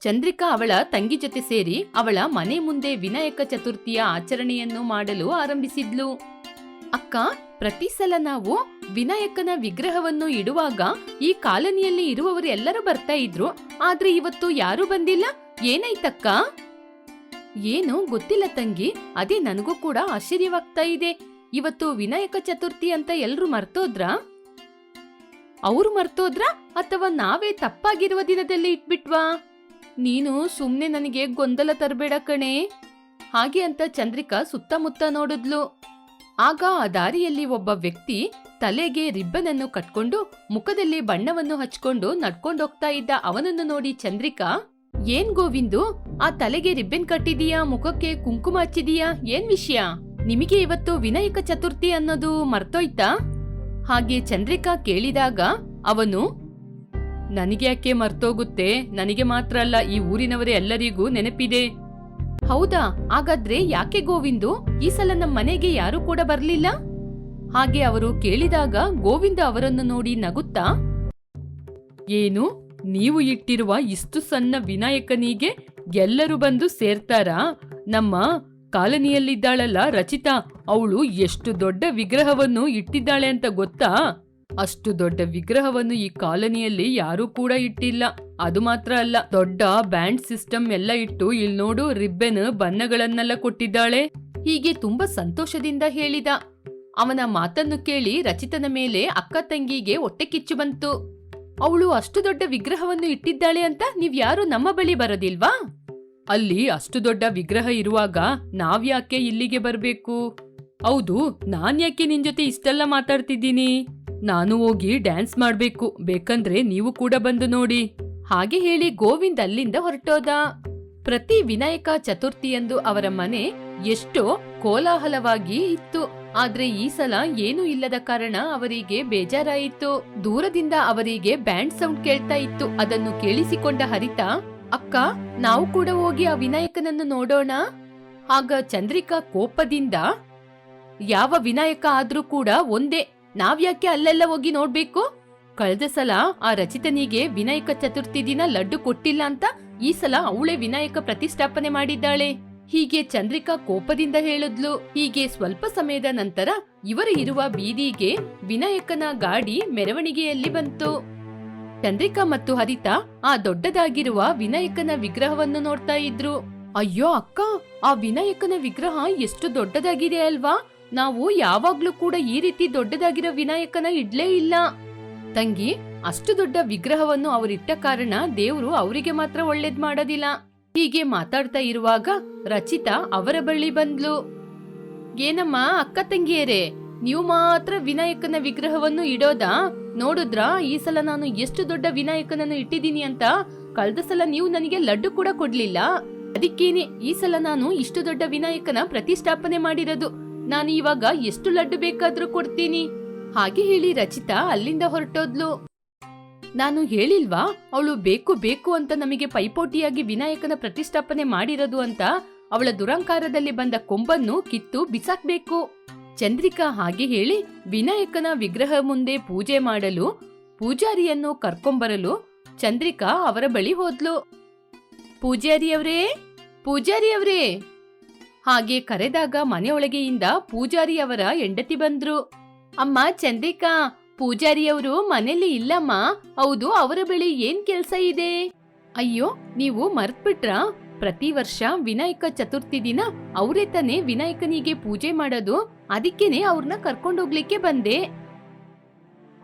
ಚಂದ್ರಿಕಾ ಅವಳ ತಂಗಿ ಜೊತೆ ಸೇರಿ ಅವಳ ಮನೆ ಮುಂದೆ ವಿನಾಯಕ ಚತುರ್ಥಿಯ ಆಚರಣೆಯನ್ನು ಮಾಡಲು ಆರಂಭಿಸಿದ್ಲು. ಅಕ್ಕ, ಪ್ರತಿ ಸಲ ನಾವು ವಿನಾಯಕನ ವಿಗ್ರಹವನ್ನು ಇಡುವಾಗ ಈ ಕಾಲನಿಯಲ್ಲಿ ಇರುವವರು ಎಲ್ಲರೂ ಬರ್ತಾ ಇದ್ರು, ಆದ್ರೆ ಇವತ್ತು ಯಾರೂ ಬಂದಿಲ್ಲ? ಏನಾಯ್ತಕ್ಕ? ಏನು ಗೊತ್ತಿಲ್ಲ ತಂಗಿ, ಅದೇ ನನಗೂ ಕೂಡ ಆಶ್ಚರ್ಯವಾಗ್ತಾ ಇದೆ. ಇವತ್ತು ವಿನಾಯಕ ಚತುರ್ಥಿ ಅಂತ ಎಲ್ರು ಮರ್ತೋದ್ರ? ಅವ್ರು ಮರ್ತೋದ್ರ ಅಥವಾ ನಾವೇ ತಪ್ಪಾಗಿರುವ ದಿನದಲ್ಲಿ ಇಟ್ಬಿಟ್ವಾ? ನೀನು ಸುಮ್ನೆ ನನಗೆ ಗೊಂದಲ ತರಬೇಡ ಕಣೆ. ಹಾಗೆ ಅಂತ ಚಂದ್ರಿಕಾ ಸುತ್ತಮುತ್ತ ನೋಡಿದ್ಲು. ಆಗ ಆ ದಾರಿಯಲ್ಲಿ ಒಬ್ಬ ವ್ಯಕ್ತಿ ತಲೆಗೆ ರಿಬ್ಬನ್ ಅನ್ನು ಕಟ್ಕೊಂಡು ಮುಖದಲ್ಲಿ ಬಣ್ಣವನ್ನು ಹಚ್ಕೊಂಡು ನಡ್ಕೊಂಡೋಗ್ತಾ ಇದ್ದ ಅವನನ್ನು ನೋಡಿ ಚಂದ್ರಿಕಾ, ಏನ್ ಗೋವಿಂದು, ಆ ತಲೆಗೆ ರಿಬ್ಬನ್ ಕಟ್ಟಿದೀಯಾ, ಮುಖಕ್ಕೆ ಕುಂಕುಮ ಹಚ್ಚಿದೀಯಾ, ಏನ್ ವಿಷಯ? ನಿಮಗೆ ಇವತ್ತು ವಿನಾಯಕ ಚತುರ್ಥಿ ಅನ್ನೋದು ಮರ್ತೋಯ್ತಾ? ಹಾಗೆ ಚಂದ್ರಿಕಾ ಕೇಳಿದಾಗ ಅವನು ನನಗೆ ಯಾಕೆ ಮರ್ತೋಗುತ್ತೆ? ನನಗೆ ಮಾತ್ರ ಅಲ್ಲ, ಈ ಊರಿನವರೇ ಎಲ್ಲರಿಗೂ ನೆನಪಿದೆ. ಹೌದಾ? ಹಾಗಾದ್ರೆ ಯಾಕೆ ಗೋವಿಂದು? ಈ ಸಲ ನಮ್ಮ ಮನೆಗೆ ಯಾರು ಕೂಡ ಬರ್ಲಿಲ್ಲ? ಹಾಗೆ ಅವರು ಕೇಳಿದಾಗ ಗೋವಿಂದ ಅವರನ್ನು ನೋಡಿ ನಗುತ್ತಾ, ಏನು? ನೀವು ಇಟ್ಟಿರುವ ಇಷ್ಟು ಸಣ್ಣ ವಿನಾಯಕನಿಗೆ ಎಲ್ಲರೂ ಬಂದು ಸೇರ್ತಾರಾ? ನಮ್ಮ ಕಾಲನಿಯಲ್ಲಿದ್ದಾಳಲ್ಲ ರಚಿತಾ, ಅವಳು ಎಷ್ಟು ದೊಡ್ಡ ವಿಗ್ರಹವನ್ನು ಇಟ್ಟಿದ್ದಾಳೆ ಅಂತ ಗೊತ್ತಾ? ಅಷ್ಟು ದೊಡ್ಡ ವಿಗ್ರಹವನ್ನು ಈ ಕಾಲನಿಯಲ್ಲಿ ಯಾರೂ ಕೂಡ ಇಟ್ಟಿಲ್ಲ. ಅದು ಮಾತ್ರ ಅಲ್ಲ, ದೊಡ್ಡ ಬ್ಯಾಂಡ್ ಸಿಸ್ಟಮ್ ಎಲ್ಲ ಇಟ್ಟು ಇಲ್ಲಿ ನೋಡು ರಿಬ್ಬೆನ್ ಬಣ್ಣಗಳನ್ನೆಲ್ಲ ಕೊಟ್ಟಿದ್ದಾಳೆ. ಹೀಗೆ ತುಂಬಾ ಸಂತೋಷದಿಂದ ಹೇಳಿದ. ಅವನ ಮಾತನ್ನು ಕೇಳಿ ರಚಿತನ ಮೇಲೆ ಅಕ್ಕ ತಂಗಿಗೆ ಹೊಟ್ಟೆ ಕಿಚ್ಚು ಬಂತು. ಅವಳು ಅಷ್ಟು ದೊಡ್ಡ ವಿಗ್ರಹವನ್ನು ಇಟ್ಟಿದ್ದಾಳೆ ಅಂತ ನೀವ್ಯಾರು ನಮ್ಮ ಬಳಿ ಬರೋದಿಲ್ವಾ? ಅಲ್ಲಿ ಅಷ್ಟು ದೊಡ್ಡ ವಿಗ್ರಹ ಇರುವಾಗ ನಾವ್ಯಾಕೆ ಇಲ್ಲಿಗೆ ಬರ್ಬೇಕು? ಹೌದು, ನಾನ್ ಯಾಕೆ ನಿನ್ ಜೊತೆ ಇಷ್ಟೆಲ್ಲ ಮಾತಾಡ್ತಿದ್ದೀನಿ? ನಾನು ಹೋಗಿ ಡ್ಯಾನ್ಸ್ ಮಾಡ್ಬೇಕು. ಬೇಕಂದ್ರೆ ನೀವು ಕೂಡ ಬಂದು ನೋಡಿ. ಹಾಗೆ ಹೇಳಿ ಗೋವಿಂದ್ ಅಲ್ಲಿಂದ ಹೊರಟೋದ. ಪ್ರತಿ ವಿನಾಯಕ ಚತುರ್ಥಿಯಂದು ಅವರ ಮನೆ ಎಷ್ಟೋ ಕೋಲಾಹಲವಾಗಿ ಇತ್ತು. ಆದ್ರೆ ಈ ಸಲ ಏನೂ ಇಲ್ಲದ ಕಾರಣ ಅವರಿಗೆ ಬೇಜಾರಾಯಿತು. ದೂರದಿಂದ ಅವರಿಗೆ ಬ್ಯಾಂಡ್ ಸೌಂಡ್ ಕೇಳ್ತಾ ಇತ್ತು. ಅದನ್ನು ಕೇಳಿಸಿಕೊಂಡ ಹರಿತ, ಅಕ್ಕ, ನಾವು ಕೂಡ ಹೋಗಿ ಆ ವಿನಾಯಕನನ್ನು ನೋಡೋಣ? ಆಗ ಚಂದ್ರಿಕಾ ಕೋಪದಿಂದ, ಯಾವ ವಿನಾಯಕ ಆದ್ರೂ ಕೂಡ ಒಂದೇ ನಾವ್ಯಾಕೆ ಅಲ್ಲೆಲ್ಲ ಹೋಗಿ ನೋಡ್ಬೇಕು? ಕಳೆದ ಸಲ ಆ ರಚಿತನಿಗೆ ವಿನಾಯಕ ಚತುರ್ಥಿ ದಿನ ಲಡ್ಡು ಕೊಟ್ಟಿಲ್ಲ ಅಂತ ಈ ಸಲ ಅವಳೇ ವಿನಾಯಕ ಪ್ರತಿಷ್ಠಾಪನೆ ಮಾಡಿದ್ದಾಳೆ. ಹೀಗೆ ಚಂದ್ರಿಕಾ ಕೋಪದಿಂದ ಹೇಳಿದ್ಲು. ಹೀಗೆ ಸ್ವಲ್ಪ ಸಮಯದ ನಂತರ ಇವರು ಇರುವ ಬೀದಿಗೆ ವಿನಾಯಕನ ಗಾಡಿ ಮೆರವಣಿಗೆಯಲ್ಲಿ ಬಂತು. ಚಂದ್ರಿಕಾ ಮತ್ತು ಹರಿತಾ ಆ ದೊಡ್ಡದಾಗಿರುವ ವಿನಾಯಕನ ವಿಗ್ರಹವನ್ನು ನೋಡ್ತಾ ಇದ್ರು. ಅಯ್ಯೋ ಅಕ್ಕ, ಆ ವಿನಾಯಕನ ವಿಗ್ರಹ ಎಷ್ಟು ದೊಡ್ಡದಾಗಿದೆ ಅಲ್ವಾ? ನಾವು ಯಾವಾಗ್ಲೂ ಕೂಡ ಈ ರೀತಿ ದೊಡ್ಡದಾಗಿರೋ ವಿನಾಯಕನ ಇಡ್ಲೇ ಇಲ್ಲ. ತಂಗಿ, ಅಷ್ಟು ದೊಡ್ಡ ವಿಗ್ರಹವನ್ನು ಅವರಿಟ್ಟ ಕಾರಣ ದೇವರು ಅವರಿಗೆ ಮಾತ್ರ ಒಳ್ಳೇದ್ ಮಾಡೋದಿಲ್ಲ. ಹೀಗೆ ಮಾತಾಡ್ತಾ ಇರುವಾಗ ರಚಿತಾ ಅವರ ಬಳಿ ಬಂದ್ಲು. ಏನಮ್ಮ ಅಕ್ಕ ತಂಗಿಯರೇ, ನೀವು ಮಾತ್ರ ವಿನಾಯಕನ ವಿಗ್ರಹವನ್ನು ಇಡೋದಾ? ನೋಡುದ್ರಾ, ಈ ಸಲ ನಾನು ಎಷ್ಟು ದೊಡ್ಡ ವಿನಾಯಕನನ್ನು ಇಟ್ಟಿದ್ದೀನಿ ಅಂತ? ಕಳೆದ ಸಲ ನೀವು ನನಗೆ ಲಡ್ಡು ಕೂಡ ಕೊಡ್ಲಿಲ್ಲ. ಅದಕ್ಕೇನೆ ಈ ಸಲ ನಾನು ಇಷ್ಟು ದೊಡ್ಡ ವಿನಾಯಕನ ಪ್ರತಿಷ್ಠಾಪನೆ ಮಾಡಿರೋದು. ನಾನು ಇವಾಗ ಎಷ್ಟು ಲಡ್ಡು ಬೇಕಾದ್ರೂ ಕೊಡ್ತೀನಿ. ಹಾಗೆ ಹೇಳಿ ರಚಿತಾ ಅಲ್ಲಿಂದ ಹೊರಟೋದ್ಲು. ನಾನು ಹೇಳಿಲ್ವಾ, ಅವಳು ಬೇಕು ಬೇಕು ಅಂತ ನಮಗೆ ಪೈಪೋಟಿಯಾಗಿ ವಿನಾಯಕನ ಪ್ರತಿಷ್ಠಾಪನೆ ಮಾಡಿರೋದು ಅಂತ ಅವಳ ದುರಂಕಾರದಲ್ಲಿ ಬಂದ ಕೊಂಬನ್ನು ಕಿತ್ತು ಬಿಸಾಕ್ಬೇಕು. ಚಂದ್ರಿಕಾ ಹಾಗೆ ಹೇಳಿ ವಿನಾಯಕನ ವಿಗ್ರಹ ಮುಂದೆ ಪೂಜೆ ಮಾಡಲು, ಪೂಜಾರಿಯನ್ನು ಕರ್ಕೊಂಬರಲು ಚಂದ್ರಿಕಾ ಅವರ ಬಳಿ ಹೋದ್ಲು. ಪೂಜಾರಿಯವ್ರೇ ಪೂಜಾರಿಯವ್ರೇ! ಹಾಗೆ ಕರೆದಾಗ ಮನೆಯೊಳಗೆಯಿಂದ ಪೂಜಾರಿಯವರ ಹೆಂಡತಿ ಬಂದ್ರು. ಅಮ್ಮ, ಚಂದ್ರಿಕಾ, ಪೂಜಾರಿಯವರು ಮನೇಲಿ ಇಲ್ಲಮ್ಮ, ಹೌದು, ಅವರ ಬಳಿ ಏನ್ ಕೆಲ್ಸ ಇದೆ? ಅಯ್ಯೋ, ನೀವು ಮರ್ತ್ಬಿಟ್ರಾ? ಪ್ರತಿ ವರ್ಷ ವಿನಾಯಕ ಚತುರ್ಥಿ ದಿನ ಅವರೇ ತಾನೇ ವಿನಾಯಕನಿಗೆ ಪೂಜೆ ಮಾಡೋದು, ಅದಕ್ಕೇನೆ ಅವ್ರನ್ನ ಕರ್ಕೊಂಡೋಗ್ಲಿಕ್ಕೆ ಬಂದೆ.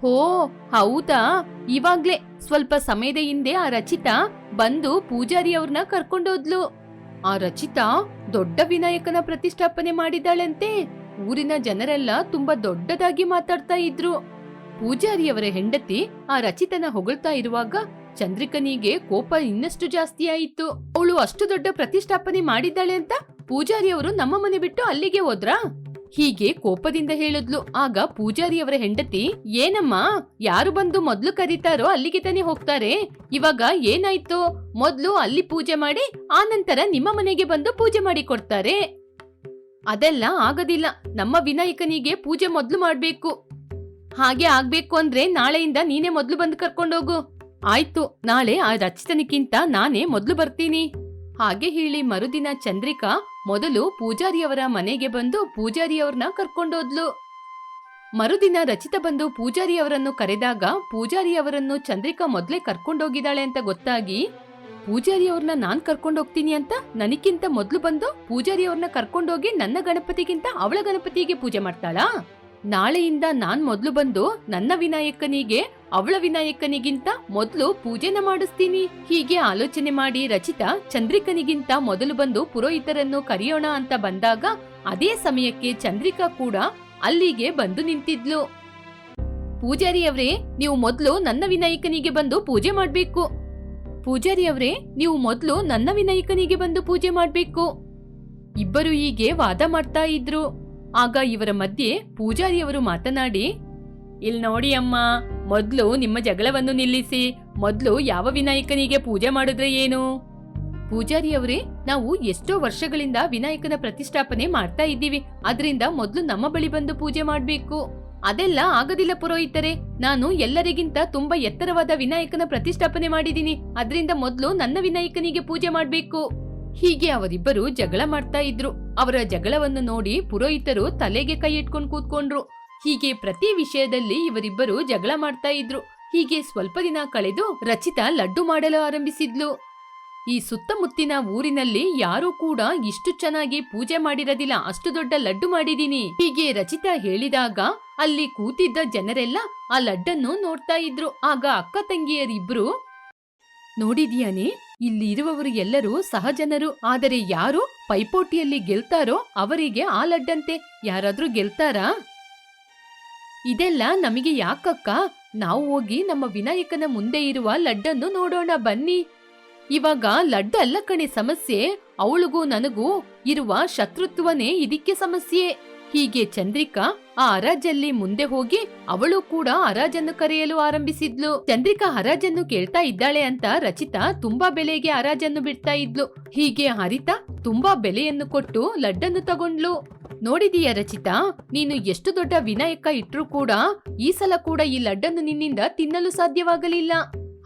ಹೋ, ಹೌದಾ? ಇವಾಗ್ಲೇ ಸ್ವಲ್ಪ ಸಮಯದ ಹಿಂದೆ ಆ ರಚಿತಾ ಬಂದು ಪೂಜಾರಿ ಅವ್ರನ್ನ ಕರ್ಕೊಂಡೋದ್ಲು. ಆ ರಚಿತಾ ದೊಡ್ಡ ವಿನಾಯಕನ ಪ್ರತಿಷ್ಠಾಪನೆ ಮಾಡಿದಾಳಂತೆ ಊರಿನ ಜನರೆಲ್ಲ ತುಂಬಾ ದೊಡ್ಡದಾಗಿ ಮಾತಾಡ್ತಾ ಇದ್ರು. ಪೂಜಾರಿಯವರ ಹೆಂಡತಿ ಆ ರಚಿತನ ಹೊಗಳ್ತಾ ಇರುವಾಗ ಚಂದ್ರಿಕನಿಗೆ ಕೋಪ ಇನ್ನಷ್ಟು ಜಾಸ್ತಿ ಆಯಿತು. ಅವಳು ಅಷ್ಟು ದೊಡ್ಡ ಪ್ರತಿಷ್ಠಾಪನೆ ಮಾಡಿದ್ದಾಳೆ ಅಂತ ಪೂಜಾರಿಯವರು ನಮ್ಮ ಮನೆ ಬಿಟ್ಟು ಅಲ್ಲಿಗೆ ಹೋದ್ರಾ? ಹೀಗೆ ಕೋಪದಿಂದ ಹೇಳಿದ್ಲು. ಆಗ ಪೂಜಾರಿಯವರ ಹೆಂಡತಿ, ಏನಮ್ಮ, ಯಾರು ಬಂದು ಮೊದ್ಲು ಕರೀತಾರೋ ಅಲ್ಲಿಗೆ ತಾನೇ ಹೋಗ್ತಾರೆ. ಇವಾಗ ಏನಾಯ್ತು? ಮೊದ್ಲು ಅಲ್ಲಿ ಪೂಜೆ ಮಾಡಿ, ಆ ನಂತರ ನಿಮ್ಮ ಮನೆಗೆ ಬಂದು ಪೂಜೆ ಮಾಡಿ ಕೊಡ್ತಾರೆ. ಅದೆಲ್ಲ ಆಗೋದಿಲ್ಲ. ನಮ್ಮ ವಿನಾಯಕನಿಗೆ ಪೂಜೆ ಮೊದ್ಲು ಮಾಡ್ಬೇಕು. ಹಾಗೆ ಆಗ್ಬೇಕು ಅಂದ್ರೆ ನಾಳೆಯಿಂದ ನೀನೇ ಮೊದ್ಲು ಬಂದು ಕರ್ಕೊಂಡೋಗು ಆಯ್ತು, ನಾಳೆ ಆ ರಚಿತನಿಗಿಂತ ನಾನೇ ಮೊದ್ಲು ಬರ್ತೀನಿ. ಹಾಗೆ ಹೇಳಿ ಮರುದಿನ ಚಂದ್ರಿಕಾ ಮೊದಲು ಪೂಜಾರಿಯವರ ಮನೆಗೆ ಬಂದು ಪೂಜಾರಿಯವ್ರನ್ನ ಕರ್ಕೊಂಡೋದ್ಲು. ಮರುದಿನ ರಚಿತ ಬಂದು ಪೂಜಾರಿಯವರನ್ನು ಕರೆದಾಗ ಪೂಜಾರಿಯವರನ್ನು ಚಂದ್ರಿಕಾ ಮೊದಲೇ ಕರ್ಕೊಂಡೋಗಿದ್ದಾಳೆ ಅಂತ ಗೊತ್ತಾಗಿ, ಪೂಜಾರಿಯವ್ರನ್ನ ನಾನ್ ಕರ್ಕೊಂಡೋಗ್ತೀನಿ ಅಂತ ನನಗಿಂತ ಮೊದಲು ಬಂದು ಪೂಜಾರಿಯವ್ರನ್ನ ಕರ್ಕೊಂಡೋಗಿ ನನ್ನ ಗಣಪತಿಗಿಂತ ಅವಳ ಗಣಪತಿಗೆ ಪೂಜೆ ಮಾಡ್ತಾಳಾ? ನಾಳೆಯಿಂದ ನಾನ್ ಮೊದಲು ಬಂದು ನನ್ನ ವಿನಾಯಕನಿಗೆ ಅವಳ ವಿನಾಯಕನಿಗಿಂತ ಮೊದಲು ಪೂಜೆನ ಮಾಡಿಸ್ತೀನಿ. ಹೀಗೆ ಆಲೋಚನೆ ಮಾಡಿ ರಚಿತಾ ಚಂದ್ರಿಕನಿಗಿಂತ ಮೊದಲು ಬಂದು ಪುರೋಹಿತರನ್ನು ಕರೆಯೋಣ ಅಂತ ಬಂದಾಗ ಅದೇ ಸಮಯಕ್ಕೆ ಚಂದ್ರಿಕಾ ಕೂಡ ಅಲ್ಲಿಗೆ ಬಂದು ನಿಂತಿದ್ಲು. ಪೂಜಾರಿಯವ್ರೇ, ನೀವು ಮೊದಲು ನನ್ನ ವಿನಾಯಕನಿಗೆ ಬಂದು ಪೂಜೆ ಮಾಡಬೇಕು. ಪೂಜಾರಿಯವ್ರೇ, ನೀವು ಮೊದಲು ನನ್ನ ವಿನಾಯಕನಿಗೆ ಬಂದು ಪೂಜೆ ಮಾಡಬೇಕು. ಇಬ್ಬರು ಹೀಗೆ ವಾದ ಮಾಡ್ತಾ ಇದ್ರು. ಆಗ ಇವರ ಮಧ್ಯೆ ಪೂಜಾರಿಯವರು ಮಾತನಾಡಿ, ಇಲ್ಲಿ ನೋಡಿ ಅಮ್ಮ ಮೊದ್ಲು ನಿಮ್ಮ ಜಗಳವನ್ನು ನಿಲ್ಲಿಸಿ, ಮೊದ್ಲು ಯಾವ ವಿನಾಯಕನಿಗೆ ಪೂಜೆ ಮಾಡಿದ್ರೆ ಏನು? ಪೂಜಾರಿಯವರೇ, ನಾವು ಎಷ್ಟೋ ವರ್ಷಗಳಿಂದ ವಿನಾಯಕನ ಪ್ರತಿಷ್ಠಾಪನೆ ಮಾಡ್ತಾ ಇದ್ದೀವಿ ಅದರಿಂದ ಮೊದ್ಲು ನಮ್ಮ ಬಳಿ ಬಂದು ಪೂಜೆ ಮಾಡ್ಬೇಕು. ಅದೆಲ್ಲ ಆಗದಿಲ್ಲ ಪುರೋಹಿತರೆ, ನಾನು ಎಲ್ಲರಿಗಿಂತ ತುಂಬಾ ಎತ್ತರವಾದ ವಿನಾಯಕನ ಪ್ರತಿಷ್ಠಾಪನೆ ಮಾಡಿದ್ದೀನಿ ಅದರಿಂದ ಮೊದ್ಲು ನನ್ನ ವಿನಾಯಕನಿಗೆ ಪೂಜೆ ಮಾಡ್ಬೇಕು. ಹೀಗೆ ಅವರಿಬ್ಬರು ಜಗಳ ಮಾಡ್ತಾ ಇದ್ರು. ಅವರ ಜಗಳವನ್ನು ನೋಡಿ ಪುರೋಹಿತರು ತಲೆಗೆ ಕೈ ಇಟ್ಕೊಂಡು ಕೂತ್ಕೊಂಡ್ರು. ಹೀಗೆ ಪ್ರತಿ ವಿಷಯದಲ್ಲಿ ಇವರಿಬ್ಬರು ಜಗಳ ಮಾಡ್ತಾ ಇದ್ರು. ಹೀಗೆ ಸ್ವಲ್ಪ ದಿನ ಕಳೆದು ರಚಿತಾ ಲಡ್ಡು ಮಾಡಲು ಆರಂಭಿಸಿದ್ಲು. ಈ ಸುತ್ತಮುತ್ತಿನ ಊರಿನಲ್ಲಿ ಯಾರೂ ಕೂಡ ಇಷ್ಟು ಚೆನ್ನಾಗಿ ಪೂಜೆ ಮಾಡಿರದಿಲ್ಲ. ಅಷ್ಟು ದೊಡ್ಡ ಲಡ್ಡು ಮಾಡಿದೀನಿ ಹೀಗೆ ರಚಿತಾ ಹೇಳಿದಾಗ ಅಲ್ಲಿ ಕೂತಿದ್ದ ಜನರೆಲ್ಲ ಆ ಲಡ್ಡನ್ನು ನೋಡ್ತಾ ಇದ್ರು. ಆಗ ಅಕ್ಕ ತಂಗಿಯರಿಬ್ರು, ನೋಡಿದ್ಯಾನೆ? ಇಲ್ಲಿ ಇರುವವರು ಎಲ್ಲರೂ ಸಹಜನರು. ಆದರೆ ಯಾರು ಪೈಪೋಟಿಯಲ್ಲಿ ಗೆಲ್ತಾರೋ ಅವರಿಗೆ ಆ ಲಡ್ಡಂತೆ. ಯಾರಾದ್ರೂ ಗೆಲ್ತಾರಾ? ಇದೆಲ್ಲ ನಮಗೆ ಯಾಕಕ್ಕ? ನಾವು ಹೋಗಿ ನಮ್ಮ ವಿನಾಯಕನ ಮುಂದೆ ಇರುವ ಲಡ್ಡನ್ನು ನೋಡೋಣ ಬನ್ನಿ. ಇವಾಗ ಲಡ್ಡು ಅಲ್ಲ ಕಣೆ ಸಮಸ್ಯೆ. ಅವಳಿಗೂ ನನಗೂ ಇರುವ ಶತ್ರುತ್ವನೇ ಇದಕ್ಕೆ ಸಮಸ್ಯೆ. ಹೀಗೆ ಚಂದ್ರಿಕಾ ಆ ಹರಾಜಲ್ಲಿ ಮುಂದೆ ಹೋಗಿ ಅವಳು ಕೂಡ ಹರಾಜನ್ನು ಕರೆಯಲು ಆರಂಭಿಸಿದ್ಲು. ಚಂದ್ರಿಕಾ ಹರಾಜನ್ನು ಕೇಳ್ತಾ ಇದ್ದಾಳೆ ಅಂತ ರಚಿತಾ ತುಂಬಾ ಬೆಲೆಗೆ ಹರಾಜನ್ನು ಬಿಡ್ತಾ ಇದ್ಲು. ಹೀಗೆ ಹರಿತಾ ತುಂಬಾ ಬೆಲೆಯನ್ನು ಕೊಟ್ಟು ಲಡ್ಡನ್ನು ತಗೊಂಡ್ಲು. ನೋಡಿದೀಯ ರಚಿತಾ, ನೀನು ಎಷ್ಟು ದೊಡ್ಡ ವಿನಾಯಕ ಇಟ್ರೂ ಕೂಡ ಈ ಸಲ ಕೂಡ ಈ ಲಡ್ಡನ್ನು ನಿನ್ನಿಂದ ತಿನ್ನಲು ಸಾಧ್ಯವಾಗಲಿಲ್ಲ.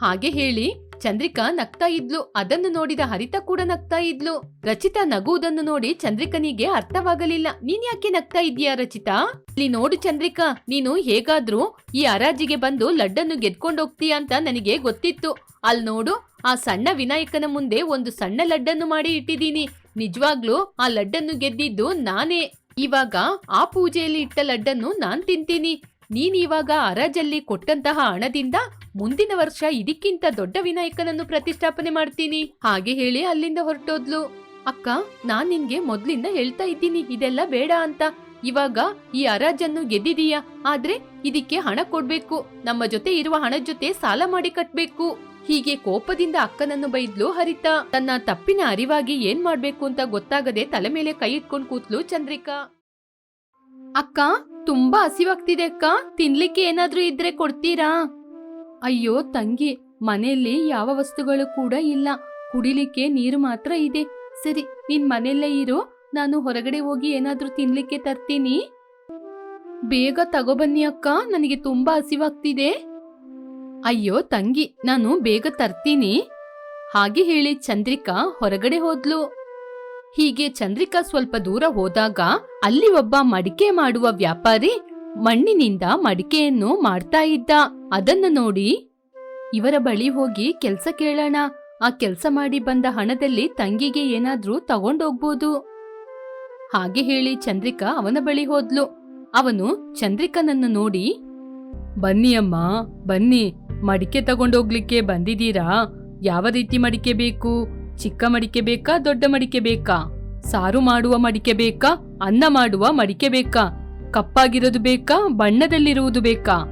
ಹಾಗೆ ಹೇಳಿ ಚಂದ್ರಿಕಾ ನಗ್ತಾ ಇದ್ಲು. ಅದನ್ನು ನೋಡಿದ ಹರಿತ ಕೂಡ ನಗ್ತಾ ಇದ್ಲು. ರಚಿತಾ ನಗುವುದನ್ನು ನೋಡಿ ಚಂದ್ರಿಕನಿಗೆ ಅರ್ಥವಾಗಲಿಲ್ಲ. ನೀನ್ ಯಾಕೆ ನಗ್ತಾ ಇದೀಯಾ ರಚಿತಾ? ಇಲ್ಲಿ ನೋಡು ಚಂದ್ರಿಕಾ, ನೀನು ಹೇಗಾದ್ರೂ ಈ ಹರಾಜಿಗೆ ಬಂದು ಲಡ್ಡನ್ನು ಗೆದ್ಕೊಂಡು ಹೋಗ್ತೀಯ ಅಂತ ನನಗೆ ಗೊತ್ತಿತ್ತು. ಅಲ್ ನೋಡು, ಆ ಸಣ್ಣ ವಿನಾಯಕನ ಮುಂದೆ ಒಂದು ಸಣ್ಣ ಲಡ್ಡನ್ನು ಮಾಡಿ ಇಟ್ಟಿದ್ದೀನಿ. ನಿಜವಾಗ್ಲೂ ಆ ಲಡ್ಡನ್ನು ಗೆದ್ದಿದ್ದು ನಾನೇ. ಇವಾಗ ಆ ಪೂಜೆಯಲ್ಲಿ ಇಟ್ಟ ಲಡ್ಡನ್ನು ನಾನ್ ತಿಂತೀನಿ. ನೀನಿವಾಗ ಹರಾಜಲ್ಲಿ ಕೊಟ್ಟಂತಹ ಹಣದಿಂದ ಮುಂದಿನ ವರ್ಷ ಇದಕ್ಕಿಂತ ದೊಡ್ಡ ವಿನಾಯಕನನ್ನು ಪ್ರತಿಷ್ಠಾಪನೆ ಮಾಡ್ತೀನಿ. ಹಾಗೆ ಹೇಳಿ ಅಲ್ಲಿಂದ ಹೊರಟೋದ್ಲು. ಅಕ್ಕ, ನಾನ್ ನಿನ್ಗೆ ಮೊದ್ಲಿಂದ ಹೇಳ್ತಾ ಇದ್ದೀನಿ, ಇದೆಲ್ಲ ಬೇಡ ಅಂತ. ಇವಾಗ ಈ ಹರಾಜನ್ನು ಗೆದ್ದಿದೀಯಾ, ಆದ್ರೆ ಇದಕ್ಕೆ ಹಣ ಕೊಡ್ಬೇಕು. ನಮ್ಮ ಜೊತೆ ಇರುವ ಹಣದ ಜೊತೆ ಸಾಲ ಮಾಡಿ ಕಟ್ಬೇಕು. ಹೀಗೆ ಕೋಪದಿಂದ ಅಕ್ಕನನ್ನು ಬೈದ್ಲು ಹರಿತ. ತನ್ನ ತಪ್ಪಿನ ಅರಿವಾಗಿ ಏನ್ ಮಾಡ್ಬೇಕು ಅಂತ ಗೊತ್ತಾಗದೆ ತಲೆ ಮೇಲೆ ಕೈ ಇಟ್ಕೊಂಡು ಕೂತ್ಲು ಚಂದ್ರಿಕಾ. ಅಕ್ಕ, ತುಂಬಾ ಹಸಿವಾಗ್ತಿದೆ ಅಕ್ಕ. ತಿನ್ಲಿಕ್ಕೆ ಏನಾದ್ರೂ ಇದ್ರೆ ಕೊಡ್ತೀರಾ? ಅಯ್ಯೋ ತಂಗಿ, ಮನೆಯಲ್ಲಿ ಯಾವ ವಸ್ತುಗಳು ಕೂಡ ಇಲ್ಲ. ಕುಡಿಲಿಕ್ಕೆ ನೀರು ಮಾತ್ರ ಇದೆ. ಸರಿ, ನಿನ್ ಮನೆಯಲ್ಲೇ ಇರು. ನಾನು ಹೊರಗಡೆ ಹೋಗಿ ಏನಾದ್ರೂ ತಿನ್ಲಿಕ್ಕೆ ತರ್ತೀನಿ. ಬೇಗ ತಗೊಬನ್ನಿ ಅಕ್ಕ. ನನಗೆ ತುಂಬಾ ಹಸಿವಾಗ್ತಿದೆ. ಅಯ್ಯೋ ತಂಗಿ, ನಾನು ಬೇಗ ತರ್ತೀನಿ. ಹಾಗೆ ಹೇಳಿ ಚಂದ್ರಿಕಾ ಹೊರಗಡೆ ಹೋದ್ಲು. ಹೀಗೆ ಚಂದ್ರಿಕಾ ಸ್ವಲ್ಪ ದೂರ ಹೋದಾಗ ಅಲ್ಲಿ ಒಬ್ಬ ಮಡಿಕೆ ಮಾಡುವ ವ್ಯಾಪಾರಿ ಮಣ್ಣಿನಿಂದ ಮಡಿಕೆಯನ್ನು ಮಾಡ್ತಾ ಇದ್ದ. ಅದನ್ನು ನೋಡಿ, ಇವರ ಬಳಿ ಹೋಗಿ ಕೆಲ್ಸ ಕೇಳೋಣ. ಆ ಕೆಲ್ಸ ಮಾಡಿ ಬಂದ ಹಣದಲ್ಲಿ ತಂಗಿಗೆ ಏನಾದ್ರೂ ತಗೊಂಡೋಗ್ಬೋದು. ಹಾಗೆ ಹೇಳಿ ಚಂದ್ರಿಕಾ ಅವನ ಬಳಿ ಹೋದ್ಲು. ಅವನು ಚಂದ್ರಿಕನನ್ನು ನೋಡಿ, ಬನ್ನಿ ಅಮ್ಮ, ಬನ್ನಿ. ಮಡಿಕೆ ತಗೊಂಡೋಗ್ಲಿಕ್ಕೆ ಬಂದಿದ್ದೀರಾ? ಯಾವ ರೀತಿ ಮಡಿಕೆ ಬೇಕು? ಚಿಕ್ಕ ಮಡಿಕೆ ಬೇಕಾ, ದೊಡ್ಡ ಮಡಿಕೆ ಬೇಕಾ? ಸಾರು ಮಾಡುವ ಮಡಿಕೆ ಬೇಕಾ, ಅನ್ನ ಮಾಡುವ ಮಡಿಕೆ ಬೇಕಾ? ಕಪ್ಪಾಗಿರೋದು ಬೇಕಾ, ಬಣ್ಣದಲ್ಲಿರುವುದು ಬೇಕಾ?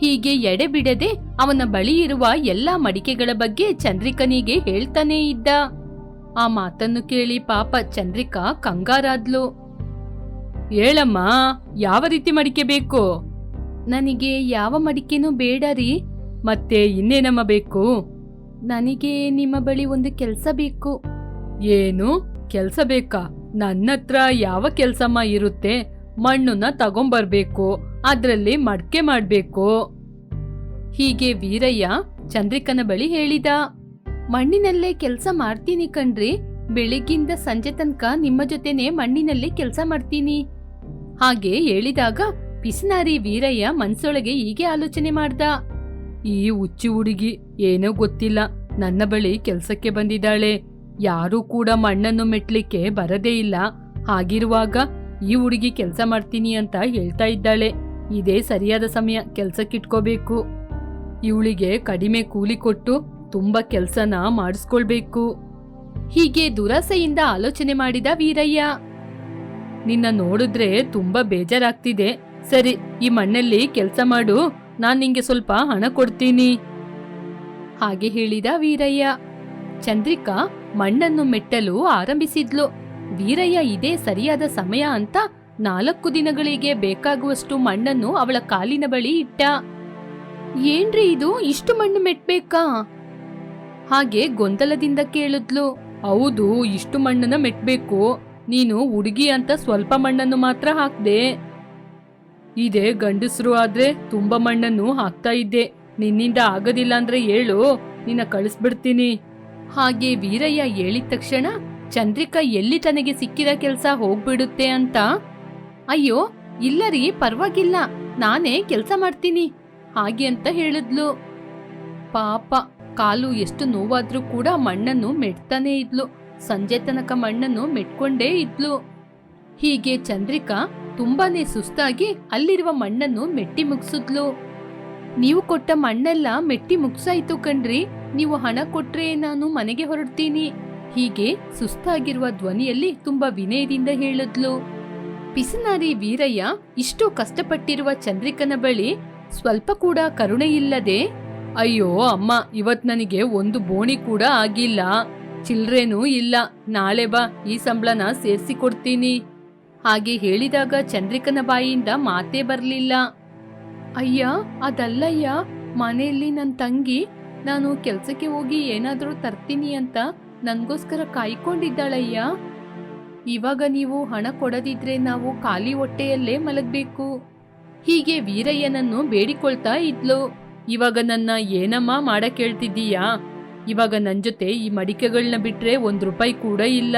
ಹೀಗೆ ಎಡೆ ಬಿಡದೆ ಅವನ ಬಳಿ ಇರುವ ಎಲ್ಲಾ ಮಡಿಕೆಗಳ ಬಗ್ಗೆ ಚಂದ್ರಿಕನಿಗೆ ಹೇಳ್ತಾನೇ ಇದ್ದ. ಆ ಮಾತನ್ನು ಕೇಳಿ ಪಾಪ ಚಂದ್ರಿಕಾ ಕಂಗಾರಾದ್ಲು. ಹೇಳಮ್ಮ, ಯಾವ ರೀತಿ ಮಡಿಕೆ ಬೇಕು? ನನಗೆ ಯಾವ ಮಡಿಕೆನೂ ಬೇಡ ರೀ. ಮತ್ತೆ ಇನ್ನೇನಮ್ಮ ಬೇಕು? ನನಗೆ ನಿಮ್ಮ ಬಳಿ ಒಂದು ಕೆಲಸ ಬೇಕು. ಏನು? ಕೆಲಸ ಬೇಕಾ? ನನ್ನತ್ರ ಯಾವ ಕೆಲ್ಸಮ್ಮ ಇರುತ್ತೆ? ಮಣ್ಣನ್ನ ತಗೊಂಬರ್ಬೇಕು. ಅದರಲ್ಲಿ ಮಡ್ಕೆ ಮಾಡ್ಬೇಕು. ಹೀಗೆ ವೀರಯ್ಯ ಚಂದ್ರಿಕನ ಬಳಿ ಹೇಳಿದ. ಮಣ್ಣಿನಲ್ಲೇ ಕೆಲಸ ಮಾಡ್ತೀನಿ ಕಣ್ರಿ. ಬೆಳಿಗ್ಗಿಂದ ಸಂಜೆ ತನಕ ನಿಮ್ಮ ಜೊತೆನೆ ಮಣ್ಣಿನಲ್ಲಿ ಕೆಲಸ ಮಾಡ್ತೀನಿ. ಹಾಗೆ ಹೇಳಿದಾಗ ಪಿಸಿನಾರಿ ವೀರಯ್ಯ ಮನ್ಸೊಳಗೆ ಹೀಗೆ ಆಲೋಚನೆ ಮಾಡ್ದ. ಈ ಹುಚ್ಚು ಹುಡುಗಿ ಏನೋ ಗೊತ್ತಿಲ್ಲ. ನನ್ನ ಬಳಿ ಕೆಲ್ಸಕ್ಕೆ ಬಂದಿದ್ದಾಳೆ. ಯಾರೂ ಕೂಡ ಮಣ್ಣನ್ನು ಮೆಟ್ಲಿಕ್ಕೆ ಬರದೇ ಇಲ್ಲ. ಹಾಗಿರುವಾಗ ಈ ಹುಡುಗಿ ಕೆಲಸ ಮಾಡ್ತೀನಿ ಅಂತ ಹೇಳ್ತಾ ಇದ್ದಾಳೆ. ಇದೇ ಸರಿಯಾದ ಸಮಯ ಕೆಲ್ಸಕ್ಕಿಟ್ಕೋಬೇಕು ಇವಳಿಗೆ ಕಡಿಮೆ ಕೂಲಿ ಕೊಟ್ಟು ತುಂಬಾ ಕೆಲ್ಸನ ಮಾಡಿಸ್ಕೊಳ್ಬೇಕು. ಹೀಗೆ ದುರಾಸೆಯಿಂದ ಆಲೋಚನೆ ಮಾಡಿದ ವೀರಯ್ಯ. ನಿನ್ನ ನೋಡಿದ್ರೆ ತುಂಬಾ ಬೇಜಾರಾಗ್ತಿದೆ. ಸರಿ, ಈ ಮಣ್ಣಲ್ಲಿ ಕೆಲಸ ಮಾಡು. ನಾನು ನಿಂಗೆ ಸ್ವಲ್ಪ ಹಣ ಕೊಡ್ತೀನಿ. ಹಾಗೆ ಹೇಳಿದ ವೀರಯ್ಯ. ಚಂದ್ರಿಕಾ ಮಣ್ಣನ್ನು ಮೆಟ್ಟಲು ಆರಂಭಿಸಿದ್ಲು. ವೀರಯ್ಯ, ಇದೇ ಸರಿಯಾದ ಸಮಯ ಅಂತ ನಾಲ್ಕು ದಿನಗಳಿಗೆ ಬೇಕಾಗುವಷ್ಟು ಮಣ್ಣನ್ನು ಅವಳ ಕಾಲಿನ ಬಳಿ ಇಟ್ಟ. ಏನ್ರಿ ಇದು? ಇಷ್ಟು ಮಣ್ಣು ಮೆಟ್ಬೇಕಾ? ಹಾಗೆ ಗೊಂದಲದಿಂದ ಕೇಳಿದ್ಲು. ಹೌದು, ಇಷ್ಟು ಮಣ್ಣನ್ನ ಮೆಟ್ಬೇಕು. ನೀನು ಹುಡುಗಿ ಅಂತ ಸ್ವಲ್ಪ ಮಣ್ಣನ್ನು ಮಾತ್ರ ಹಾಕ್ದೆ. ಇದೇ ಗಂಡಸರು ಆದ್ರೆ ತುಂಬಾ ಮಣ್ಣನ್ನು ಹಾಕ್ತಾ ಇದ್ದೆ. ನಿನ್ನಿಂದ ಆಗೋದಿಲ್ಲ ಅಂದ್ರೆ ಹೇಳು, ನಿನ್ನ ಕಳಿಸ್ಬಿಡ್ತೀನಿ. ಹಾಗೆ ವೀರಯ್ಯ ಹೇಳಿದ ತಕ್ಷಣ ಚಂದ್ರಿಕಾ ಎಲ್ಲಿ ತನಗೆ ಸಿಕ್ಕಿದ ಕೆಲಸ ಹೋಗ್ಬಿಡುತ್ತೆ ಅಂತ. ಅಯ್ಯೋ, ಇಲ್ಲ ರೀ, ಪರವಾಗಿಲ್ಲ. ನಾನೇ ಕೆಲಸ ಮಾಡ್ತೀನಿ. ಹಾಗೆ ಅಂತ ಹೇಳಿದ್ಲು. ಪಾಪ, ಕಾಲು ಎಷ್ಟು ನೋವಾದ್ರೂ ಕೂಡ ಮಣ್ಣನ್ನು ಮೆಟ್ತಾನೇ ಇದ್ಲು. ಸಂಜೆ ತನಕ ಮಣ್ಣನ್ನು ಮೆಟ್ಕೊಂಡೇ ಇದ್ಲು. ಹೀಗೆ ಚಂದ್ರಿಕಾ ತುಂಬಾನೇ ಸುಸ್ತಾಗಿ ಅಲ್ಲಿರುವ ಮಣ್ಣನ್ನು ಮೆಟ್ಟಿ ಮುಗಿಸಿದ್ಲು. ನೀವು ಕೊಟ್ಟ ಮಣ್ಣೆಲ್ಲ ಮೆಟ್ಟಿ ಮುಗ್ಸಾಯ್ತು ಕಣ್ರಿ. ನೀವು ಹಣ ಕೊಟ್ರೆ ನಾನು ಮನೆಗೆ ಹೊರಡ್ತೀನಿ. ಹೀಗೆ ಸುಸ್ತಾಗಿರುವ ಧ್ವನಿಯಲ್ಲಿ ತುಂಬಾ ವಿನಯದಿಂದ ಹೇಳಿದ್ಲು. ಪಿಸನಾರಿ ವೀರಯ್ಯ, ಇಷ್ಟು ಕಷ್ಟಪಟ್ಟಿರುವ ಚಂದ್ರಿಕನ ಬಳಿ ಸ್ವಲ್ಪ ಕೂಡ ಕರುಣೆ ಇಲ್ಲದೆ, ಅಯ್ಯೋ ಅಮ್ಮ, ಇವತ್ ನನಗೆ ಒಂದು ಬೋಣಿ ಕೂಡ ಆಗಿಲ್ಲ. ಚಿಲ್ರೇನೂ ಇಲ್ಲ. ನಾಳೆ ಬಾ, ಈ ಸಂಬಳನ ಸೇರ್ಸಿ ಕೊಡ್ತೀನಿ. ಹಾಗೆ ಹೇಳಿದಾಗ ಚಂದ್ರಿಕನ ಬಾಯಿಯಿಂದ ಮಾತೇ ಬರಲಿಲ್ಲ. ಅಯ್ಯ, ಅದಲ್ಲಯ್ಯ, ಮನೆಯಲ್ಲಿ ನನ್ನ ತಂಗಿ, ನಾನು ಕೆಲಸಕ್ಕೆ ಹೋಗಿ ಏನಾದರೂ ತರ್ತೀನಿ ಅಂತ ನನಗೋಸ್ಕರ ಕಾಯ್ಕೊಂಡಿದ್ದಾಳಯ್ಯ. ಇವಾಗ ನೀವು ಹಣ ಕೊಡದಿದ್ರೆ ನಾವು ಖಾಲಿ ಹೊಟ್ಟೆಯಲ್ಲೇ ಮಲಗಬೇಕು. ಹೀಗೆ ವೀರಯ್ಯನನ್ನು ಬೇಡಿಕೊಳ್ತಾ ಇದ್ಲು. ಇವಾಗ ನನ್ನ ಏನಮ್ಮ ಮಾಡಕ್ ಹೇಳ್ತಿದ್ದೀಯಾ ಇವಾಗ ನನ್ನ ಜೊತೆ ಈ ಮಡಿಕೆಗಳನ್ನ ಬಿಟ್ರೆ ಒಂದು ರೂಪಾಯಿ ಕೂಡ ಇಲ್ಲ.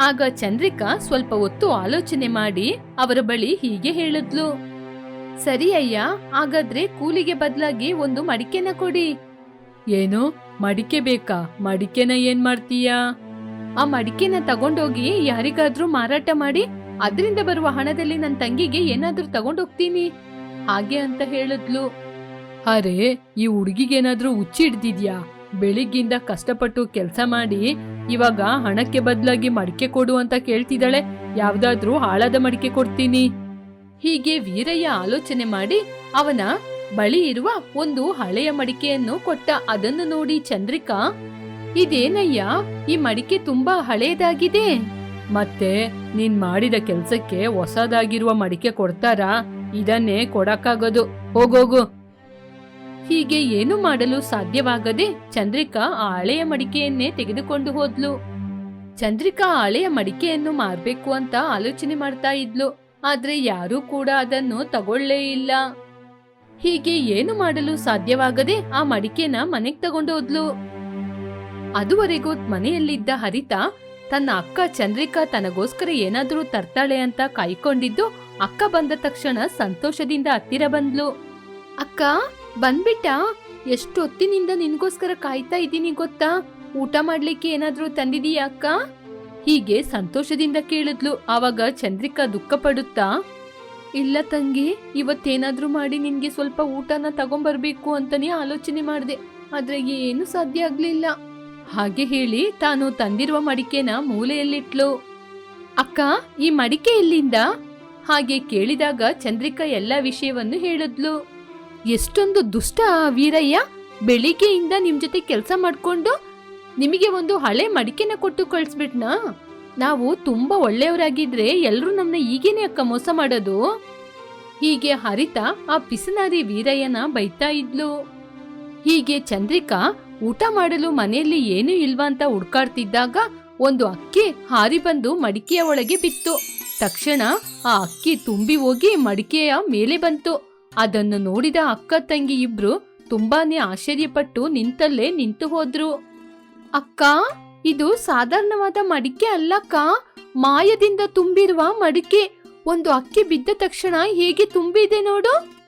ಆಗ ಚಂದ್ರಿಕಾ ಸ್ವಲ್ಪ ಹೊತ್ತು ಆಲೋಚನೆ ಮಾಡಿ ಅವರ ಬಳಿ ಹೀಗೆ ಹೇಳಿದ್ಲು. ಸರಿ ಅಯ್ಯ, ಹಾಗಾದ್ರೆ ಕೂಲಿಗೆ ಬದಲಾಗಿ ಒಂದು ಮಡಿಕೆನ ಕೊಡಿ. ಏನು? ಮಡಿಕೆ ಬೇಕಾ? ಮಡಿಕೆನ ಏನ್ ಮಾಡ್ತೀಯಾ? ಆ ಮಡಿಕೆನ ತಗೊಂಡೋಗಿ ಯಾರಿಗಾದ್ರೂ ಮಾರಾಟ ಮಾಡಿ, ಅದರಿಂದ ಬರುವ ಹಣದಲ್ಲಿ ನನ್ನ ತಂಗಿಗೆ ಏನಾದ್ರೂ ತಗೊಂಡೋಗ್ತೀನಿ. ಹಾಗೆ ಅಂತ ಹೇಳಿದ್ಲು. ಅರೆ, ಈ ಹುಡುಗಿಗೇನಾದ್ರೂ ಹುಚ್ಚಿ ಹಿಡ್ದಿದ್ಯಾ? ಬೆಳಿಗ್ಗಿಂದ ಕಷ್ಟಪಟ್ಟು ಕೆಲಸ ಮಾಡಿ ಇವಾಗ ಹಣಕ್ಕೆ ಬದಲಾಗಿ ಮಡಿಕೆ ಕೊಡು ಅಂತ ಕೇಳ್ತಿದ್ದಾಳೆ. ಯಾವ್ದಾದ್ರೂ ಹಾಳಾದ ಮಡಿಕೆ ಕೊಡ್ತೀನಿ. ಹೀಗೆ ವೀರಯ್ಯ ಆಲೋಚನೆ ಮಾಡಿ ಅವನ ಬಳಿ ಇರುವ ಒಂದು ಹಳೆಯ ಮಡಿಕೆಯನ್ನು ಕೊಟ್ಟ. ಅದನ್ನು ನೋಡಿ ಚಂದ್ರಿಕಾ, ಇದೇನಯ್ಯ, ಈ ಮಡಿಕೆ ತುಂಬಾ ಹಳೆಯದಾಗಿದೆ ಮತ್ತೆ ನೀನ್ ಮಾಡಿದ ಕೆಲ್ಸಕ್ಕೆ ಹೊಸದಾಗಿರುವ ಮಡಿಕೆ ಕೊಡ್ತಾರಾ? ಇದನ್ನೇ ಕೊಡಕ್ಕಾಗದು. ಹೋಗೋಗು ಹೀಗೆ ಏನು ಮಾಡಲು ಸಾಧ್ಯವಾಗದೆ ಚಂದ್ರಿಕಾ ಆ ಹಳೆಯ ಮಡಿಕೆಯನ್ನೇ ತೆಗೆದುಕೊಂಡು ಹೋದ್ಲು. ಚಂದ್ರಿಕಾ ಆ ಹಳೆಯ ಮಡಿಕೆಯನ್ನು ಮಾರ್ಬೇಕು ಅಂತ ಆಲೋಚನೆ ಮಾಡ್ತಾ ಇದ್ಲು. ಆದ್ರೆ ಯಾರೂ ಕೂಡ ಅದನ್ನು ತಗೊಳ್ಳೇ ಇಲ್ಲ. ಹೀಗೆ ಏನು ಮಾಡಲು ಸಾಧ್ಯವಾಗದೆ ಆ ಮಡಿಕೆನ ಮನೆಗ್ ತಗೊಂಡು ಹೋದ್ಲು. ಅದುವರೆಗೂ ಮನೆಯಲ್ಲಿದ್ದ ಹರಿತಾ ತನ್ನ ಅಕ್ಕ ಚಂದ್ರಿಕಾ ತನಗೋಸ್ಕರ ಏನಾದರೂ ತರ್ತಾಳೆ ಅಂತ ಕಾಯ್ಕೊಂಡಿದ್ದು ಅಕ್ಕ ಬಂದ ತಕ್ಷಣ ಸಂತೋಷದಿಂದ ಹತ್ತಿರ ಬಂದ್ಲು. ಅಕ್ಕ ಬಂದ್ಬಿಟ್ಟ, ಎಷ್ಟು ಹೊತ್ತಿನಿಂದ ನಿನ್ಗೋಸ್ಕರ ಕಾಯ್ತಾ ಇದ್ದೀನಿ ಗೊತ್ತಾ? ಊಟ ಮಾಡ್ಲಿಕ್ಕೆ ಏನಾದ್ರೂ ತಂದಿದೀಯಾ ಅಕ್ಕ? ಹೀಗೆ ಸಂತೋಷದಿಂದ ಕೇಳಿದ್ಲು, ಆವಾಗ ಚಂದ್ರಿಕಾ ದುಃಖ ಪಡುತ್ತಾ? ಇಲ್ಲ ತಂಗಿ, ಇವತ್ತೇನಾದ್ರೂ ಮಾಡಿ ನಿನ್ಗೆ ಸ್ವಲ್ಪ ಊಟನ ತಗೊಂಬರ್ಬೇಕು ಅಂತಾನೆ ಆಲೋಚನೆ ಮಾಡಿದೆ, ಆದ್ರೆ ಏನು ಸಾಧ್ಯ ಆಗ್ಲಿಲ್ಲ. ಹಾಗೆ ಹೇಳಿ ತಾನು ತಂದಿರುವ ಮಡಿಕೆನ ಮೂಲೆಯಲ್ಲಿಟ್ಲು. ಅಕ್ಕ, ಈ ಮಡಿಕೆ ಎಲ್ಲಿಂದ? ಹಾಗೆ ಕೇಳಿದಾಗ ಚಂದ್ರಿಕಾ ಎಲ್ಲ ವಿಷಯವನ್ನು ಹೇಳಿದ್ಲು. ಎಷ್ಟೊಂದು ದುಷ್ಟ ವೀರಯ್ಯ. ಬೆಳಿಗ್ಗೆಯಿಂದ ನಿಮ್ ಜೊತೆ ಕೆಲಸ ಮಾಡ್ಕೊಂಡು ನಿಮಗೆ ಒಂದು ಹಳೆ ಮಡಿಕೆನ ಕೊಟ್ಟು ಕಳ್ಸ್ಬಿಟ್ನ? ನಾವು ತುಂಬಾ ಒಳ್ಳೆಯವರಾಗಿದ್ರೆ ಎಲ್ಲರೂ ನಮ್ನ ಈಗೇನೆ ಅಕ್ಕ ಮೋಸ ಮಾಡೋದು. ಹೀಗೆ ಹರಿತ ಆ ಪಿಸನಾರಿ ವೀರಯ್ಯನ ಬೈತಾ ಇದ್ಲು. ಹೀಗೆ ಚಂದ್ರಿಕಾ ಊಟ ಮಾಡಲು ಮನೆಯಲ್ಲಿ ಏನೂ ಇಲ್ವಾ ಅಂತ ಹುಡ್ಕಾಡ್ತಿದ್ದಾಗ ಒಂದು ಅಕ್ಕಿ ಹಾರಿ ಬಂದು ಮಡಿಕೆಯ ಒಳಗೆ ಬಿತ್ತು. ತಕ್ಷಣ ಆ ಅಕ್ಕಿ ತುಂಬಿ ಹೋಗಿ ಮಡಿಕೆಯ ಮೇಲೆ ಬಂತು. ಅದನ್ನು ನೋಡಿದ ಅಕ್ಕ ತಂಗಿ ಇಬ್ರು ತುಂಬಾನೇ ಆಶ್ಚರ್ಯಪಟ್ಟು ನಿಂತಲ್ಲೇ ನಿಂತು ಹೋದ್ರು. ಅಕ್ಕ, ಇದು ಸಾಧಾರಣವಾದ ಮಡಿಕೆ ಅಲ್ಲಕ್ಕ ಮಾಯದಿಂದ ತುಂಬಿರುವ ಮಡಿಕೆ. ಒಂದು ಅಕ್ಕಿ ಬಿದ್ದ ತಕ್ಷಣ ಹೇಗೆ ತುಂಬಿದೆ ನೋಡು?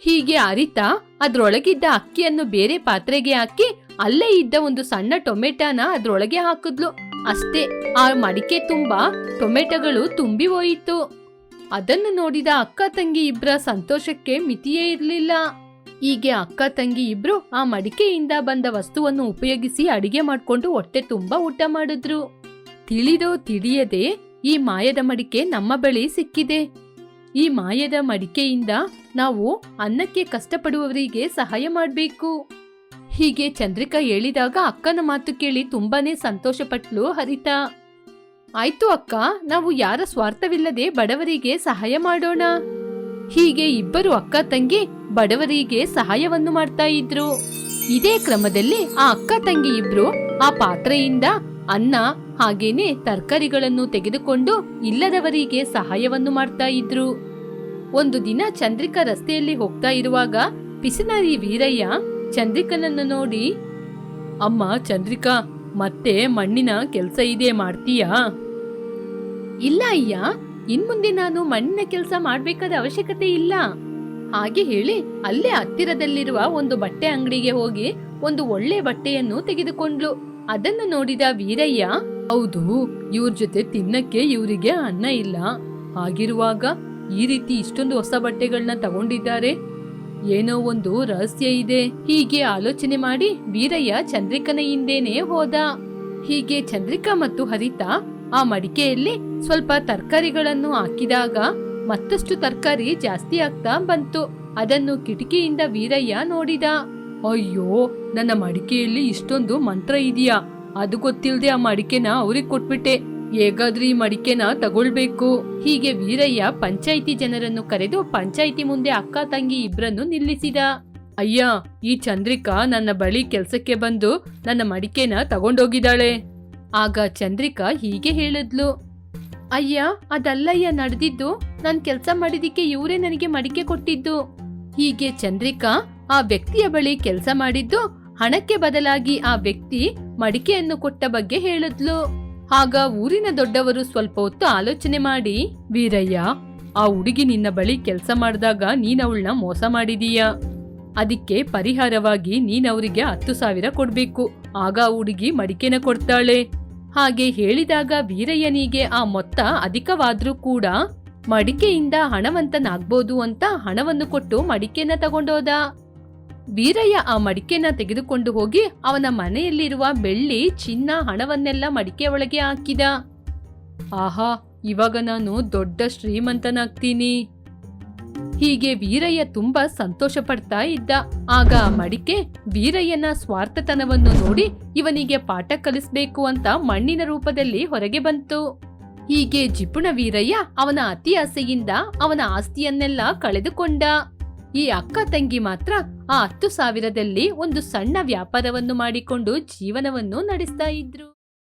ಹೀಗೆ ಅರಿತಾ ಅದ್ರೊಳಗಿದ್ದ ಅಕ್ಕಿಯನ್ನು ಬೇರೆ ಪಾತ್ರೆಗೆ ಹಾಕಿ ಅಲ್ಲೇ ಇದ್ದ ಒಂದು ಸಣ್ಣ ಟೊಮೆಟೊನ ಅದ್ರೊಳಗೆ ಹಾಕಿದ್ಲು. ಅಷ್ಟೇ, ಆ ಮಡಿಕೆ ತುಂಬಾ ಟೊಮೆಟೊಗಳು ತುಂಬಿ ಹೋಯಿತು. ಅದನ್ನು ನೋಡಿದ ಅಕ್ಕ ತಂಗಿ ಇಬ್ಬರ ಸಂತೋಷಕ್ಕೆ ಮಿತಿಯೇ ಇರಲಿಲ್ಲ. ಹೀಗೆ ಅಕ್ಕ ತಂಗಿ ಇಬ್ರು ಆ ಮಡಿಕೆಯಿಂದ ಬಂದ ವಸ್ತುವನ್ನು ಉಪಯೋಗಿಸಿ ಅಡಿಗೆ ಮಾಡಿಕೊಂಡು ಹೊಟ್ಟೆ ತುಂಬಾ ಊಟ ಮಾಡಿದ್ರು. ತಿಳಿದೋ ತಿಳಿಯದೆ ಈ ಮಾಯದ ಮಡಿಕೆ ನಮ್ಮ ಬಳಿ ಸಿಕ್ಕಿದೆ. ಈ ಮಾಯದ ಮಡಿಕೆಯಿಂದ ನಾವು ಅನ್ನಕ್ಕೆ ಕಷ್ಟಪಡುವವರಿಗೆ ಸಹಾಯ ಮಾಡಬೇಕು. ಹೀಗೆ ಚಂದ್ರಿಕಾ ಹೇಳಿದಾಗ ಅಕ್ಕನ ಮಾತು ಕೇಳಿ ತುಂಬಾನೇ ಸಂತೋಷಪಟ್ಲು ಹರಿತಾ. ಆಯ್ತು ಅಕ್ಕ, ನಾವು ಯಾರ ಸ್ವಾರ್ಥವಿಲ್ಲದೆ ಬಡವರಿಗೆ ಸಹಾಯ ಮಾಡೋಣ? ಹೀಗೆ ಇಬ್ಬರು ಅಕ್ಕ ತಂಗಿ ಬಡವರಿಗೆ ಸಹಾಯವನ್ನು ಮಾಡ್ತಾ ಇದ್ರು. ಇದೇ ಕ್ರಮದಲ್ಲಿ ಆ ಅಕ್ಕ ತಂಗಿ ಇಬ್ರು ಆ ಪಾತ್ರೆಯಿಂದ ಅನ್ನ ಹಾಗೇನೆ ತರಕಾರಿಗಳನ್ನು ತೆಗೆದುಕೊಂಡು ಇಲ್ಲದವರಿಗೆ ಸಹಾಯವನ್ನು ಮಾಡ್ತಾ ಇದ್ರು. ಒಂದು ದಿನ ಚಂದ್ರಿಕಾ ರಸ್ತೆಯಲ್ಲಿ ಹೋಗ್ತಾ ಇರುವಾಗ ಪಿಸಿನರಿ ವೀರಯ್ಯ ಚಂದ್ರಿಕನನ್ನು ನೋಡಿ, ಅಮ್ಮ ಚಂದ್ರಿಕಾ, ಮತ್ತೆ ಮಣ್ಣಿನ ಕೆಲಸ ಇದೆ ಮಾಡ್ತೀಯಾ? ಇಲ್ಲ ಅಯ್ಯ, ಇನ್ಮುಂದೆ ನಾನು ಮಣ್ಣಿನ ಕೆಲಸ ಮಾಡ್ಬೇಕಾದ ಅವಶ್ಯಕತೆ ಇಲ್ಲ. ಹಾಗೆ ಹೇಳಿ, ಅಲ್ಲೇ ಹತ್ತಿರದಲ್ಲಿರುವ ಒಂದು ಬಟ್ಟೆ ಅಂಗಡಿಗೆ ಹೋಗಿ ಒಂದು ಒಳ್ಳೆ ಬಟ್ಟೆಯನ್ನು ತೆಗೆದುಕೊಂಡ್ಲು ಅದನ್ನು ನೋಡಿದ ವೀರಯ್ಯ, ಹೌದು, ಇವ್ರ ಜೊತೆ ತಿನ್ನಕ್ಕೆ ಇವರಿಗೆ ಅನ್ನ ಇಲ್ಲ. ಹಾಗಿರುವಾಗ ಈ ರೀತಿ ಇಷ್ಟೊಂದು ಹೊಸ ಬಟ್ಟೆಗಳನ್ನ ತಗೊಂಡಿದ್ದಾರೆ. ಏನೋ ಒಂದು ರಹಸ್ಯ ಇದೆ. ಹೀಗೆ ಆಲೋಚನೆ ಮಾಡಿ ವೀರಯ್ಯ ಚಂದ್ರಿಕನ ಹಿಂದೇನೆ ಹೋದ. ಹೀಗೆ ಚಂದ್ರಿಕಾ ಮತ್ತು ಹರಿತಾ ಆ ಮಡಿಕೆಯಲ್ಲಿ ಸ್ವಲ್ಪ ತರಕಾರಿಗಳನ್ನು ಹಾಕಿದಾಗ ಮತ್ತಷ್ಟು ತರಕಾರಿ ಜಾಸ್ತಿ ಆಗ್ತಾ ಬಂತು. ಅದನ್ನು ಕಿಟಕಿಯಿಂದ ವೀರಯ್ಯ ನೋಡಿದ. ಅಯ್ಯೋ, ನನ್ನ ಮಡಿಕೆಯಲ್ಲಿ ಇಷ್ಟೊಂದು ಮಂತ್ರ ಇದೆಯಾ? ಅದು ಗೊತ್ತಿಲ್ಲದೆ ಆ ಮಡಿಕೆನ ಅವ್ರಿಗೆ ಕೊಟ್ಬಿಟ್ಟೆ. ಹೇಗಾದ್ರೂ ಈ ಮಡಿಕೆನ ತಗೊಳ್ಬೇಕು. ಹೀಗೆ ವೀರಯ್ಯ ಪಂಚಾಯಿತಿ ಜನರನ್ನು ಕರೆದು ಪಂಚಾಯಿತಿ ಮುಂದೆ ಅಕ್ಕ, ತಂಗಿ ಇಬ್ಬರನ್ನು ನಿಲ್ಲಿಸಿದ. ಅಯ್ಯ, ಈ ಚಂದ್ರಿಕಾ ನನ್ನ ಬಳಿ ಕೆಲಸಕ್ಕೆ ಬಂದು ನನ್ನ ಮಡಿಕೆನ ತಗೊಂಡೋಗಿದ್ದಾಳೆ. ಆಗ ಚಂದ್ರಿಕಾ ಹೀಗೆ ಹೇಳಿದ್ಲು. ಅಯ್ಯ ಅದಲ್ಲಯ್ಯ ನಡೆದಿದ್ದು. ನಾನು ಕೆಲಸ ಮಾಡಿದಕ್ಕೆ ಇವರೇ ನನಗೆ ಮಡಿಕೆ ಕೊಟ್ಟಿದ್ದು. ಹೀಗೆ ಚಂದ್ರಿಕಾ ಆ ವ್ಯಕ್ತಿಯ ಬಳಿ ಕೆಲಸ ಮಾಡಿದ್ದು. ಹಣಕ್ಕೆ ಬದಲಾಗಿ ಆ ವ್ಯಕ್ತಿ ಮಡಿಕೆಯನ್ನು ಕೊಟ್ಟ ಬಗ್ಗೆ ಹೇಳಿದ್ಲು. ಆಗ ಊರಿನ ದೊಡ್ಡವರು ಸ್ವಲ್ಪ ಹೊತ್ತು ಆಲೋಚನೆ ಮಾಡಿ, ವೀರಯ್ಯ, ಆ ಹುಡುಗಿ ನಿನ್ನ ಬಳಿ ಕೆಲಸ ಮಾಡಿದಾಗ ನೀನ್ ಅವಳನ್ನ ಮೋಸ ಮಾಡಿದೀಯ. ಅದಕ್ಕೆ ಪರಿಹಾರವಾಗಿ ನೀನವರಿಗೆ ಹತ್ತು ಸಾವಿರ ಕೊಡ್ಬೇಕು. ಆಗ ಹುಡುಗಿ ಮಡಿಕೆನ ಕೊಡ್ತಾಳೆ. ಹಾಗೆ ಹೇಳಿದಾಗ ವೀರಯ್ಯನಿಗೆ ಆ ಮೊತ್ತ ಅಧಿಕವಾದ್ರೂ ಕೂಡ ಮಡಿಕೆಯಿಂದ ಹಣವಂತನಾಗ್ಬೋದು ಅಂತ ಹಣವನ್ನು ಕೊಟ್ಟು ಮಡಿಕೆನ ತಗೊಂಡೋದ. ವೀರಯ್ಯ ಆ ಮಡಿಕೆನ ತೆಗೆದುಕೊಂಡು ಹೋಗಿ ಅವನ ಮನೆಯಲ್ಲಿರುವ ಬೆಳ್ಳಿ, ಚಿನ್ನ ಹಣವನ್ನೆಲ್ಲ ಮಡಿಕೆ ಒಳಗೆ ಹಾಕಿದ. ಆಹಾ, ಇವಾಗ ನಾನು ದೊಡ್ಡ ಶ್ರೀಮಂತನಾಗ್ತೀನಿ. ಹೀಗೆ ವೀರಯ್ಯ ತುಂಬಾ ಸಂತೋಷ ಪಡ್ತಾ ಇದ್ದ. ಆಗ ಮಡಿಕೆ ವೀರಯ್ಯನ ಸ್ವಾರ್ಥತನವನ್ನು ನೋಡಿ ಇವನಿಗೆ ಪಾಠ ಕಲಿಸ್ಬೇಕು ಅಂತ ಮಣ್ಣಿನ ರೂಪದಲ್ಲಿ ಹೊರಗೆ ಬಂತು. ಹೀಗೆ ಜಿಪುಣ ವೀರಯ್ಯ ಅವನ ಅತಿ ಆಸೆಯಿಂದ ಅವನ ಆಸ್ತಿಯನ್ನೆಲ್ಲ ಕಳೆದುಕೊಂಡ. ಈ ಅಕ್ಕ ತಂಗಿ ಮಾತ್ರ ಆ ಹತ್ತು ಸಾವಿರದಲ್ಲಿ ಒಂದು ಸಣ್ಣ ವ್ಯಾಪಾರವನ್ನು ಮಾಡಿಕೊಂಡು ಜೀವನವನ್ನು ನಡೆಸ್ತಾ ಇದ್ರು.